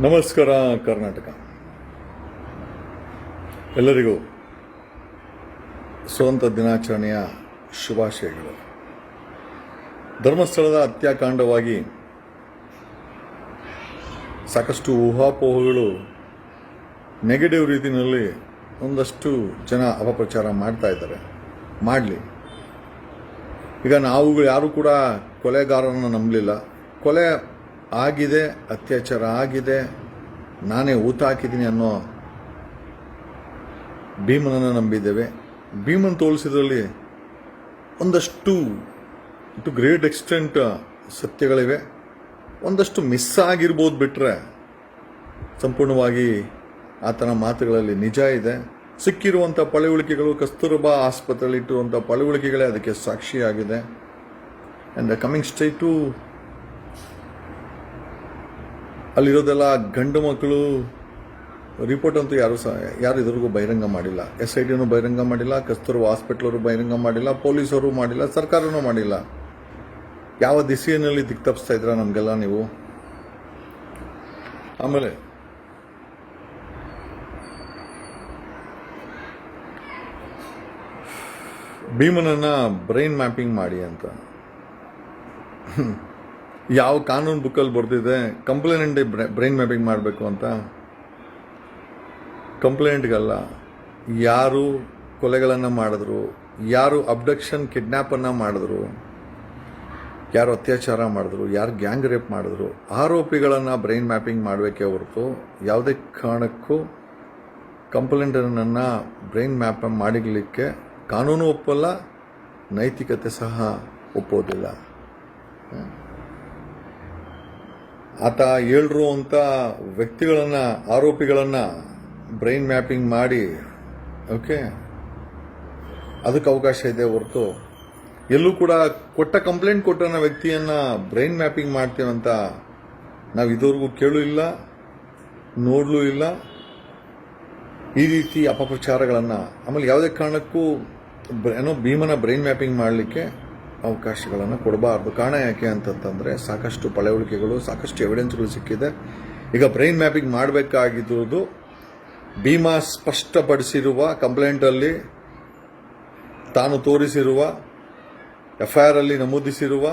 ನಮಸ್ಕಾರ, ಕರ್ನಾಟಕ. ಎಲ್ಲರಿಗೂ ಸ್ವತಂತ್ರ ದಿನಾಚರಣೆಯ ಶುಭಾಶಯಗಳು. ಧರ್ಮಸ್ಥಳದ ಹತ್ಯಾಕಾಂಡವಾಗಿ ಸಾಕಷ್ಟು ಊಹಾಪೋಹಗಳು ನೆಗೆಟಿವ್ ರೀತಿಯಲ್ಲಿ ಒಂದಷ್ಟು ಜನ ಅಪಪ್ರಚಾರ ಮಾಡ್ತಾ ಇದ್ದಾರೆ. ಮಾಡಲಿ. ಈಗ ನಾವುಗಳು ಯಾರು ಕೂಡ ಕೊಲೆಗಾರರನ್ನು ನಂಬಲಿಲ್ಲ. ಕೊಲೆ ಆಗಿದೆ, ಅತ್ಯಾಚಾರ ಆಗಿದೆ, ನಾನೇ ಊತ ಹಾಕಿದ್ದೀನಿ ಅನ್ನೋ ಭೀಮನನ್ನು ನಂಬಿದ್ದೇವೆ. ಭೀಮನ್ ತೋರಿಸಿದ್ರಲ್ಲಿ ಒಂದಷ್ಟು ಟು ಗ್ರೇಟ್ ಎಕ್ಸ್ಟೆಂಟ್ ಸತ್ಯಗಳಿವೆ. ಒಂದಷ್ಟು ಮಿಸ್ ಆಗಿರ್ಬೋದು ಬಿಟ್ಟರೆ ಸಂಪೂರ್ಣವಾಗಿ ಆತನ ಮಾತುಗಳಲ್ಲಿ ನಿಜ ಇದೆ. ಸಿಕ್ಕಿರುವಂಥ ಪಳವಳಿಕೆಗಳು ಕಸ್ತೂರಬಾ ಆಸ್ಪತ್ರೆಯಲ್ಲಿ ಇಟ್ಟಿರುವಂಥ ಪಳವಳಿಕೆಗಳೇ ಅದಕ್ಕೆ ಸಾಕ್ಷಿಯಾಗಿದೆ. ಆ್ಯಂಡ್ ಕಮಿಂಗ್ ಸ್ಟೇ ಟು ಅಲ್ಲಿರೋದೆಲ್ಲ ಗಂಡು ಮಕ್ಕಳು ರಿಪೋರ್ಟ್ ಅಂತೂ ಯಾರು ಸಹ ಯಾರು ಇದ್ರಿಗೂ ಬಹಿರಂಗ ಮಾಡಿಲ್ಲ. ಎಸ್ ಐ ಟಿನೂ ಬಹಿರಂಗ ಮಾಡಿಲ್ಲ, ಕಸ್ತೂರು ಹಾಸ್ಪಿಟ್ಲವರು ಬಹಿರಂಗ ಮಾಡಿಲ್ಲ ಪೊಲೀಸರು ಮಾಡಿಲ್ಲ, ಸರ್ಕಾರನೂ ಮಾಡಿಲ್ಲ. ಯಾವ ದಿಸೆಯಲ್ಲಿ ದಿಕ್ತಪ್ಸ್ತಾ ಇದ್ರ ನಮಗೆಲ್ಲ ನೀವು? ಆಮೇಲೆ ಭೀಮನನ್ನ ಬ್ರೈನ್ ಮ್ಯಾಪಿಂಗ್ ಮಾಡಿ ಅಂತ. ಯಾವ ಕಾನೂನು ಬುಕ್ಕಲ್ಲಿ ಬರ್ದಿದೆ ಕಂಪ್ಲೇಂಟ್ ಬ್ರೈನ್ ಮ್ಯಾಪಿಂಗ್ ಮಾಡಬೇಕು ಅಂತ? ಕಂಪ್ಲೇಂಟ್ಗಲ್ಲ ಯಾರು ಕೊಲೆಗಳನ್ನು ಮಾಡಿದ್ರು, ಯಾರು ಅಬ್ಡಕ್ಷನ್ ಕಿಡ್ನ್ಯಾಪನ್ನು ಮಾಡಿದ್ರು, ಯಾರು ಅತ್ಯಾಚಾರ ಮಾಡಿದ್ರು, ಯಾರು ಗ್ಯಾಂಗ್ ರೇಪ್ ಮಾಡಿದ್ರು, ಆರೋಪಿಗಳನ್ನು ಬ್ರೈನ್ ಮ್ಯಾಪಿಂಗ್ ಮಾಡಬೇಕೇ ಹೊರತು ಯಾವುದೇ ಕಾರಣಕ್ಕೂ ಕಂಪ್ಲೇಂಟನ್ನು ಬ್ರೈನ್ ಮ್ಯಾಪ್ ಮಾಡಿಗಲಿಕ್ಕೆ ಕಾನೂನು ಒಪ್ಪಲ್ಲ, ನೈತಿಕತೆ ಸಹ ಒಪ್ಪೋದಿಲ್ಲ. ಆತ ಏಳ್ರು ಅಂತ ವ್ಯಕ್ತಿಗಳನ್ನು, ಆರೋಪಿಗಳನ್ನು ಬ್ರೈನ್ ಮ್ಯಾಪಿಂಗ್ ಮಾಡಿ ಓಕೆ ಅದಕ್ಕೆ ಅವಕಾಶ ಇದೆ ಹೊರತು. ಎಲ್ಲೂ ಕೂಡ ಕೊಟ್ಟ ಕಂಪ್ಲೇಂಟ್ ಕೊಟ್ಟನ ವ್ಯಕ್ತಿಯನ್ನ ಬ್ರೈನ್ ಮ್ಯಾಪಿಂಗ್ ಮಾಡ್ತೀವಂತ ನಾವು ಇದುವರೆಗೂ ಕೇಳೂ ಇಲ್ಲ ನೋಡಲೂ ಇಲ್ಲ. ಈ ರೀತಿ ಅಪಪ್ರಚಾರಗಳನ್ನು, ಆಮೇಲೆ ಯಾವುದೇ ಕಾರಣಕ್ಕೂ ಏನೋ ಭೀಮನ ಬ್ರೈನ್ ಮ್ಯಾಪಿಂಗ್ ಮಾಡಲಿಕ್ಕೆ ಅವಕಾಶಗಳನ್ನು ಕೊಡಬಾರ್ದು. ಕಾರಣ ಯಾಕೆ ಅಂತಂತಂದರೆ ಸಾಕಷ್ಟು ಪಳೆಯುಳಿಕೆಗಳು ಸಾಕಷ್ಟು ಎವಿಡೆನ್ಸ್ಗಳು ಸಿಕ್ಕಿದೆ. ಈಗ ಬ್ರೈನ್ ಮ್ಯಾಪಿಂಗ್ ಮಾಡಬೇಕಾಗಿದ್ದು ಭೀಮಾ ಸ್ಪಷ್ಟಪಡಿಸಿರುವ ಕಂಪ್ಲೇಂಟಲ್ಲಿ ತಾನು ತೋರಿಸಿರುವ ಎಫ್ಐಆರ್ ಅಲ್ಲಿ ನಮೂದಿಸಿರುವ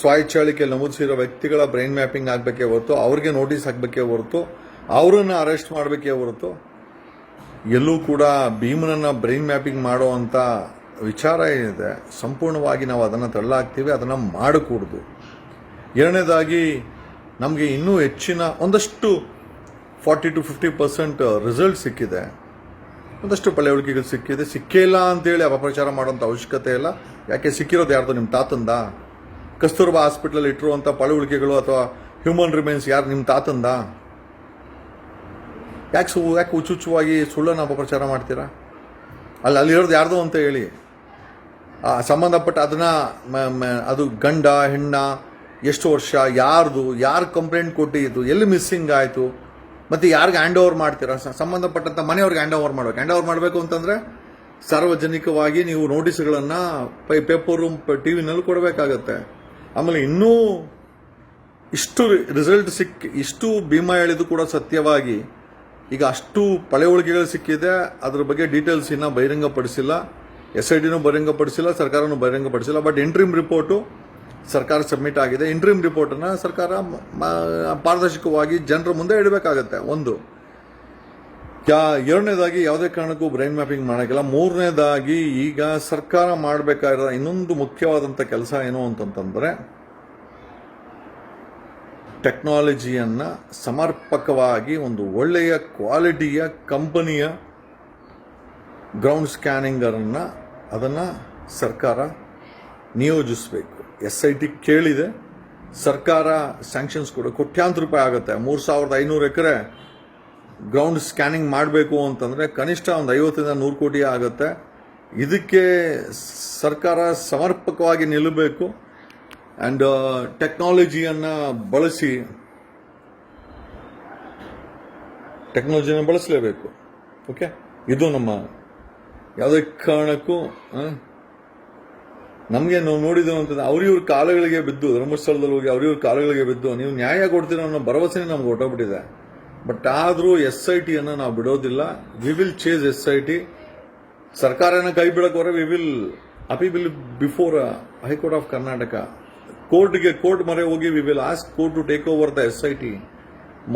ಸ್ವಾಯಿಚ್ಛಾಳಿಕೆಯಲ್ಲಿ ನಮೂದಿಸಿರುವ ವ್ಯಕ್ತಿಗಳ ಬ್ರೈನ್ ಮ್ಯಾಪಿಂಗ್ ಆಗಬೇಕೇ ಹೊರತು, ಅವ್ರಿಗೆ ನೋಟಿಸ್ ಹಾಕಬೇಕೇ ಹೊರತು, ಅವರನ್ನು ಅರೆಸ್ಟ್ ಮಾಡಬೇಕೇ ಹೊರತು, ಎಲ್ಲೂ ಕೂಡ ಭೀಮನನ್ನು ಬ್ರೈನ್ ಮ್ಯಾಪಿಂಗ್ ಮಾಡುವಂತ ವಿಚಾರ ಏನಿದೆ, ಸಂಪೂರ್ಣವಾಗಿ ನಾವು ಅದನ್ನು ತಳ್ಳಾಕ್ತೀವಿ, ಅದನ್ನು ಮಾಡಕೂಡದು. ಎರಡನೇದಾಗಿ, ನಮಗೆ ಇನ್ನೂ ಹೆಚ್ಚಿನ ಒಂದಷ್ಟು forty to fifty percent result ಸಿಕ್ಕಿದೆ. ಒಂದಷ್ಟು ಪಳೆಯುಳಿಕೆಗಳು ಸಿಕ್ಕಿದೆ. ಸಿಕ್ಕೇ ಇಲ್ಲ ಅಂತೇಳಿ ಅಪಪ್ರಚಾರ ಮಾಡೋಂಥ ಅವಶ್ಯಕತೆ ಇಲ್ಲ. ಯಾಕೆ ಸಿಕ್ಕಿರೋದು ಯಾರ್ದು? ನಿಮ್ಮ ತಾತಂದ? ಕಸ್ತೂರ್ಬಾ ಹಾಸ್ಪಿಟ್ಲಲ್ಲಿ ಇಟ್ಟಿರುವಂಥ ಪಳೆಯುಳಿಕೆಗಳು ಅಥವಾ ಹ್ಯೂಮನ್ ರಿಮೈನ್ಸ್ ಯಾರು? ನಿಮ್ಮ ತಾತಂದ? ಯಾಕೆ ಸು ಯಾಕೆ ಹುಚ್ಚುಚ್ಚುವಾಗಿ ಸುಳ್ಳನ್ನು ಅಪಪ್ರಚಾರ ಮಾಡ್ತೀರಾ? ಅಲ್ಲಿ ಅಲ್ಲಿರೋದು ಯಾರ್ದು ಅಂತ ಹೇಳಿ. ಸಂಬಂಧಪಟ್ಟ ಅದನ್ನ ಅದು ಗಂಡ, ಹೆಣ್ಣ, ಎಷ್ಟು ವರ್ಷ, ಯಾರ್ದು, ಯಾರು ಕಂಪ್ಲೇಂಟ್ ಕೊಟ್ಟಿದ್ದು, ಎಲ್ಲಿ ಮಿಸ್ಸಿಂಗ್ ಆಯಿತು, ಮತ್ತು ಯಾರಿಗೆ ಹ್ಯಾಂಡ್ ಓವರ್ ಮಾಡ್ತೀರಾ? ಸಂಬಂಧಪಟ್ಟಂಥ ಮನೆಯವ್ರಿಗೆ ಹ್ಯಾಂಡ್ ಓವರ್ ಮಾಡಬೇಕು. ಹ್ಯಾಂಡ್ ಓವರ್ ಮಾಡಬೇಕು ಅಂತಂದರೆ ಸಾರ್ವಜನಿಕವಾಗಿ ನೀವು ನೋಟಿಸ್ಗಳನ್ನು ಪೈ ಪೇಪರು ಟಿ ವಿನಲ್ಲಿ ಕೊಡಬೇಕಾಗತ್ತೆ. ಆಮೇಲೆ ಇನ್ನೂ ಇಷ್ಟು ರಿಸಲ್ಟ್ ಸಿಕ್ಕಿ ಇಷ್ಟು ಭೀಮಾ ಹೇಳಿದ್ದು ಕೂಡ ಸತ್ಯವಾಗಿ, ಈಗ ಅಷ್ಟು ಪಳೆಯುಳಿಕೆಗಳು ಸಿಕ್ಕಿದೆ, ಅದ್ರ ಬಗ್ಗೆ ಡೀಟೇಲ್ಸ್ ಇನ್ನ ಬಹಿರಂಗಪಡಿಸಿಲ್ಲ. ಎಸ್ ಐ ಡಿನೂ ಬಹಿರಂಗಪಡಿಸಿಲ್ಲ, ಸರ್ಕಾರನೂ ಬಹಿರಂಗಪಡಿಸಿಲ್ಲ ಬಟ್ ಇಂಟ್ರೀಮ್ ರಿಪೋರ್ಟು ಸರ್ಕಾರ ಸಬ್ಮಿಟ್ ಆಗಿದೆ. ಇಂಟ್ರೀಮ್ ರಿಪೋರ್ಟನ್ನು ಸರ್ಕಾರ ಪಾರದರ್ಶಕವಾಗಿ ಜನರ ಮುಂದೆ ಇಡಬೇಕಾಗತ್ತೆ. ಒಂದು, ಯಾ, ಎರಡನೇದಾಗಿ ಯಾವುದೇ ಕಾರಣಕ್ಕೂ ಬ್ರೈನ್ ಮ್ಯಾಪಿಂಗ್ ಮಾಡೋಕ್ಕಿಲ್ಲ. ಮೂರನೇದಾಗಿ ಈಗ ಸರ್ಕಾರ ಮಾಡಬೇಕಾಗಿರೋ ಇನ್ನೊಂದು ಮುಖ್ಯವಾದಂಥ ಕೆಲಸ ಏನು ಅಂತಂತಂದರೆ ಟೆಕ್ನಾಲಜಿಯನ್ನು ಸಮರ್ಪಕವಾಗಿ ಒಂದು ಒಳ್ಳೆಯ ಕ್ವಾಲಿಟಿಯ ಕಂಪನಿಯ ಗ್ರೌಂಡ್ ಸ್ಕ್ಯಾನಿಂಗರನ್ನು ಅದನ್ನು ಸರ್ಕಾರ ನಿಯೋಜಿಸಬೇಕು. ಎಸ್ ಐ ಟಿ ಕೇಳಿದೆ. ಸರ್ಕಾರ ಸ್ಯಾಂಕ್ಷನ್ಸ್ ಕೊಡು ಕೋಟ್ಯಾಂತರ ರೂಪಾಯಿ ಆಗುತ್ತೆ. ಮೂರು ಸಾವಿರದ ಐನೂರು ಎಕರೆ ಗ್ರೌಂಡ್ ಸ್ಕ್ಯಾನಿಂಗ್ ಮಾಡಬೇಕು ಅಂತಂದರೆ ಕನಿಷ್ಠ ಒಂದು ಐವತ್ತರಿಂದ ನೂರು ಕೋಟಿ ಆಗುತ್ತೆ. ಇದಕ್ಕೆ ಸರ್ಕಾರ ಸಮರ್ಪಕವಾಗಿ ನಿಲ್ಲಬೇಕು. ಆ್ಯಂಡ್ ಟೆಕ್ನಾಲಜಿಯನ್ನು ಬಳಸಿ ಟೆಕ್ನಾಲಜಿಯನ್ನು ಬಳಸಲೇಬೇಕು. ಓಕೆ ಇದು ನಮ್ಮ ಯಾವುದೇ ಕಾರಣಕ್ಕೂ ನಮಗೆ ನಾವು ನೋಡಿದ್ದೇವೆ ಅಂತಂದ್ರೆ ಅವ್ರಿವ್ರ ಕಾಲಗಳಿಗೆ ಬಿದ್ದು, ಧರ್ಮಸ್ಥಳದಲ್ಲಿ ಹೋಗಿ ಅವ್ರಿವ್ರ ಕಾಲಗಳಿಗೆ ಬಿದ್ದು, ನೀವು ನ್ಯಾಯ ಕೊಡ್ತೀರೋ ಅನ್ನೋ ಭರವಸೆನೇ ನಮ್ಗೆ ಹೊಟ್ಟೋಗ್ಬಿಟ್ಟಿದೆ ಬಟ್ ಆದರೂ ಎಸ್ ಐ ಟಿಯನ್ನು ನಾವು ಬಿಡೋದಿಲ್ಲ. We will chase S I T. ಸರ್ಕಾರನ ಕೈ ಬಿಡಕೋರೆ we will appeal before high court of Karnataka ಕೋರ್ಟ್ಗೆ ಕೋರ್ಟ್ ಮೊರೆ ಹೋಗಿ we will ask court to take over the S I T.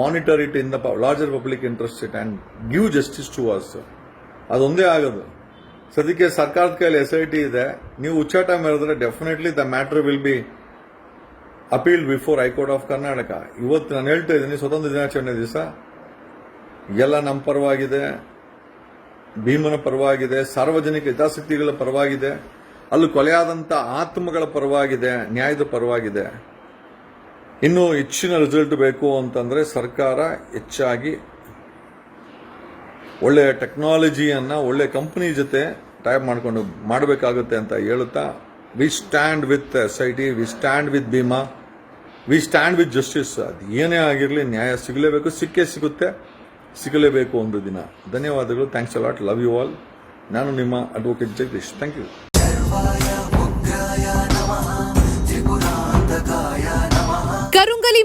Monitor it in the larger public interest it and give justice to us ಅದೊಂದೇ ಆಗೋದು. ಸದ್ಯಕ್ಕೆ ಸರ್ಕಾರದ ಕೈಯಲ್ಲಿ S I T ಇದೆ. ನೀವು ಉಚ್ಚಾಟ ಮಾಡಿದ್ರೆ definitely the matter will be appeal before high court of Karnataka ಇವತ್ತು ನಾನು ಹೇಳ್ತಾ ಇದ್ದೀನಿ, ಸ್ವತಂತ್ರ ದಿನಾಚರಣೆ ದಿವಸ. ಎಲ್ಲ ನಮ್ಮ ಪರವಾಗಿದೆ. ಭೀಮನ ಪರವಾಗಿದೆ. ಸಾರ್ವಜನಿಕ ಹಿತಾಸಕ್ತಿಗಳ ಪರವಾಗಿದೆ. ಅಲ್ಲಿ ಕೊಲೆಯಾದಂಥ ಆತ್ಮಗಳ ಪರವಾಗಿದೆ. ನ್ಯಾಯದ ಪರವಾಗಿದೆ. ಇನ್ನೂ ಹೆಚ್ಚಿನ ರಿಸಲ್ಟ್ ಬೇಕು ಅಂತಂದರೆ ಸರ್ಕಾರ ಹೆಚ್ಚಾಗಿ ಒಳ್ಳೆ ಟೆಕ್ನಾಲಜಿಯನ್ನು ಒಳ್ಳೆ ಕಂಪ್ನಿ ಜೊತೆ ಟೈಪ್ ಮಾಡಿಕೊಂಡು ಮಾಡಬೇಕಾಗುತ್ತೆ ಅಂತ ಹೇಳುತ್ತಾ we stand with S I T we stand with Bhima we stand with justice ಅದು ಏನೇ ಆಗಿರಲಿ ನ್ಯಾಯ ಸಿಗಲೇಬೇಕು, ಸಿಕ್ಕೇ ಸಿಗುತ್ತೆ, ಸಿಗಲೇಬೇಕು ಒಂದು ದಿನ. ಧನ್ಯವಾದಗಳು thanks a lot love you all ನಾನು ನಿಮ್ಮ ಅಡ್ವೊಕೇಟ್ ಜಗದೀಶ್. Thank you